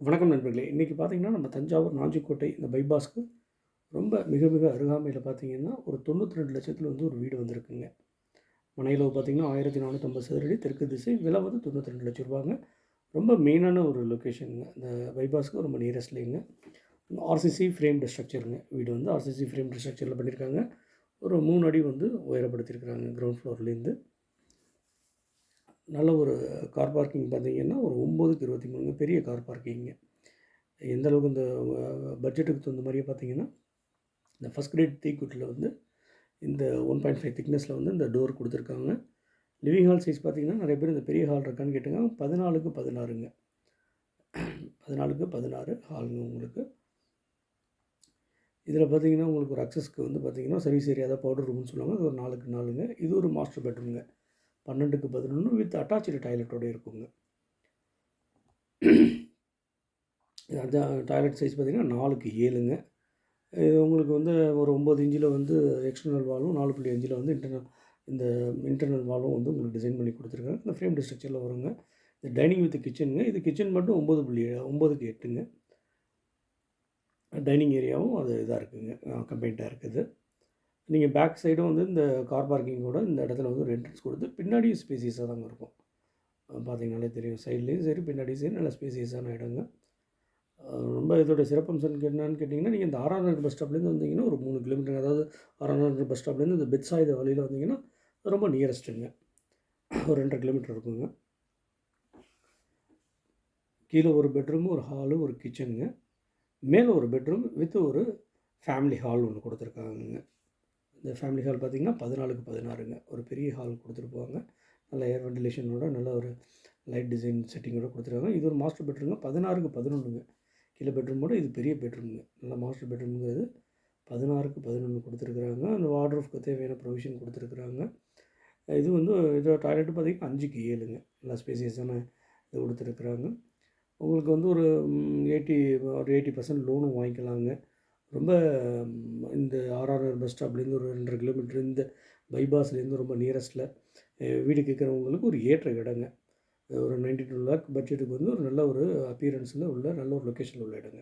வணக்கம் நண்பர்களே. இன்றைக்கி பார்த்தீங்கன்னா நம்ம தஞ்சாவூர் நாஞ்சிக்கோட்டை இந்த பைபாஸ்க்கு ரொம்ப மிக மிக அருகாமையில் பார்த்தீங்கன்னா ஒரு தொண்ணூற்றி ரெண்டு லட்சத்தில் வந்து ஒரு வீடு வந்திருக்குங்க. மனையில் பார்த்தீங்கன்னா ஆயிரத்தி நானூற்றம்பது சதுரடி தெற்கு திசை விலை வந்து தொண்ணூற்றி ரெண்டு லட்ச ரூபாங்க. ரொம்ப மெயினான ஒரு லொக்கேஷனுங்க இந்த பைபாஸ்க்கு ரொம்ப நியரஸ்ட்லேங்க ஆர்சிசி ஃப்ரேம்டு ஸ்ட்ரக்சருங்க வீடு வந்து ஆர்சிசி ஃப்ரேம்டு ஸ்ட்ரக்சரில் பண்ணியிருக்காங்க ஒரு மூணு அடி வந்து உயரப்படுத்தியிருக்கிறாங்க கிரவுண்ட் ஃப்ளோர்லேருந்து நல்ல ஒரு கார் பார்க்கிங் பார்த்தீங்கன்னா ஒரு ஒம்போதுக்கு இருபத்தி மூணுங்க பெரிய கார் பார்க்கிங்க. எந்தளவுக்கு இந்த பட்ஜெட்டுக்கு தகுந்த மாதிரியே பார்த்தீங்கன்னா இந்த ஃபஸ்ட் கிரேட் தீக்குட்டில் வந்து இந்த ஒன் பாயிண்ட் ஃபைவ் திக்னஸில் வந்து இந்த டோர் கொடுத்துருக்காங்க. லிவிங் ஹால் சைஸ் பார்த்தீங்கன்னா நிறைய பேர் இந்த பெரிய ஹால் இருக்கான்னு கேட்டுங்க பதினாலுக்கு பதினாறுங்க. பதினாலுக்கு பதினாறு ஹாலுங்க உங்களுக்கு. இதில் பார்த்தீங்கன்னா உங்களுக்கு ஒரு அக்சஸ்க்கு வந்து பார்த்தீங்கன்னா சர்வீஸ் ஏரியா தான் பவுடர் ரூம்னு சொல்லுவாங்க. அது ஒரு நாலுக்கு நாலுங்க இது ஒரு மாஸ்டர் பெட்ரூம்ங்க. பன்னெண்டுக்கு பதினொன்று வித் அட்டாச்சு டாய்லெட்டோடு இருக்குங்க. அதான் டாய்லெட் சைஸ் பார்த்திங்கன்னா நாலுக்கு ஏழுங்க. இது உங்களுக்கு வந்து ஒரு ஒம்பது இன்ச்சில் வந்து எக்ஸ்டர்னல் வாலும் நாலு புள்ளி அஞ்சில் வந்து இன்டர்னல் இந்த இன்டர்னல் வாலும் வந்து உங்களுக்கு டிசைன் பண்ணி கொடுத்துருக்காங்க. இந்த ஃப்ரேம் ஸ்ட்ரக்சரில் வருங்க. இந்த டைனிங் வித் கிச்சனுங்க இது கிச்சன் மட்டும் ஒம்பது புள்ளி ஒம்பதுக்கு எட்டுங்க. டைனிங் ஏரியாவும் அது இதாக இருக்குதுங்க கம்பைண்டாக இருக்குது. நீங்கள் பேக் சைடும் வந்து இந்த கார் பார்க்கிங்கோட இந்த இடத்துல வந்து ஒரு என்ட்ரன்ஸ் கொடுத்து பின்னாடியும் ஸ்பேசியஸாக தாங்க இருக்கும். பார்த்தீங்கனாலே தெரியும். சைட்லேயும் சரி பின்னாடியும் சரி நல்ல ஸ்பேசியஸான இடங்க. ரொம்ப இதோட சிறப்பம்சம் என்னன்னு கேட்டிங்கன்னா நீங்கள் இந்த ஆர்ஆர் நகர் பஸ் ஸ்டாப்லேருந்து வந்தீங்கன்னா ஒரு மூணு கிலோமீட்டர் அதாவது ஆர்ஆர் நகர் பஸ் ஸ்டாப்லேருந்து இந்த பெட்சாயுத வழியில் வந்தீங்கன்னா ரொம்ப நியரஸ்ட்டுங்க ஒரு ரெண்டரை கிலோமீட்டர் இருக்குங்க. கீழே ஒரு பெட்ரூமு ஒரு ஹாலு ஒரு கிச்சனுங்க மேலே ஒரு பெட்ரூம் வித் ஒரு ஃபேமிலி ஹால் ஒன்று கொடுத்துருக்காங்க இந்த ஃபேமிலி ஹால் பார்த்திங்கன்னா பதினாலுக்கு பதினாறுங்க. ஒரு பெரிய ஹால் கொடுத்துருப்பாங்க நல்ல ஏர் வெண்டிலேஷனோட நல்ல ஒரு லைட் டிசைன் செட்டிங்கோட கொடுத்துருக்காங்க. இது ஒரு மாஸ்டர் பெட்ரூம்ங்க பதினாறுக்கு பதினொன்றுங்க கீழே பெட்ரூமோட இது பெரிய பெட்ரூமுங்க நல்ல மாஸ்டர் பெட்ரூம்ங்கிறது பதினாறுக்கு பதினொன்று கொடுத்துருக்குறாங்க. அந்த வார்ட்ரூஃப்க்கு தேவையான ப்ரொவிஷன் கொடுத்துருக்குறாங்க. இது வந்து இது டாய்லெட்டு பார்த்திங்கன்னா அஞ்சுக்கு ஏழுங்க. நல்லா ஸ்பேசியஸான இது கொடுத்துருக்குறாங்க. உங்களுக்கு வந்து ஒரு எயிட்டி ஒரு எயிட்டி பர்சன்ட் லோனும் வாங்கிக்கலாங்க. ரொம்ப இந்த ஆர்ஆர்ஆர் பஸ் ஸ்டாப்லேருந்து ஒரு ரெண்டரை கிலோமீட்டர் இந்த பைபாஸ்லேருந்து ரொம்ப நியரஸ்ட்டில் வீடு கேட்குறவங்களுக்கு ஒரு ஏற்ற இடங்க. ஒரு நைன்டி டூ லேக் பட்ஜெட்டுக்கு வந்து ஒரு நல்ல ஒரு அப்பியரன்ஸில் உள்ள நல்ல ஒரு லொக்கேஷனில் உள்ள இடங்க.